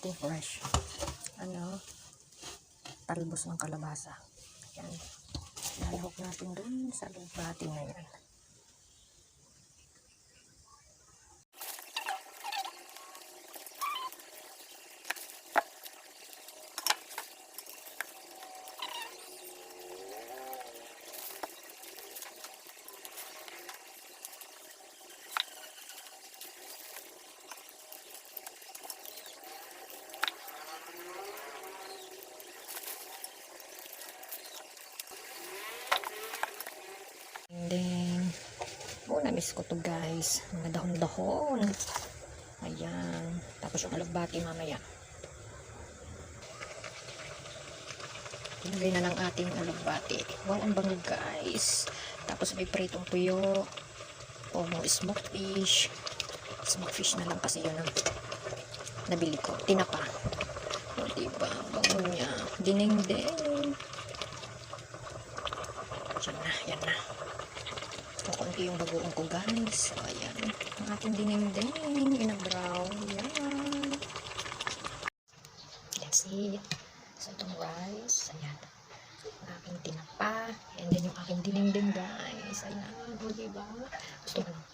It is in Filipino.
ating fresh ano talbos ng kalabasa. Yan. Lalahok natin dun sa lugbati na yan. Na-miss ko to guys. Mga dahon-dahon. Ayan. Tapos yung alagbati mamaya. Ilagay na ng ating alagbati. Wow, ang bango guys. Tapos may pritong tuyo. O mga smoked fish. Smoked fish na lang kasi yun ang nabili ko. Tinapa. O diba, bango niya. Dining-ding. Yan na, yan na. Kukunti yung bagoong ko guys. So, ayan. Ang ating dininding. Inabraw. Ayan. Let's see. So, itong rice. Ayan. Ang aking tinapa. And then yung aking dininding guys. Ayan. O, diba? Gusto ko ng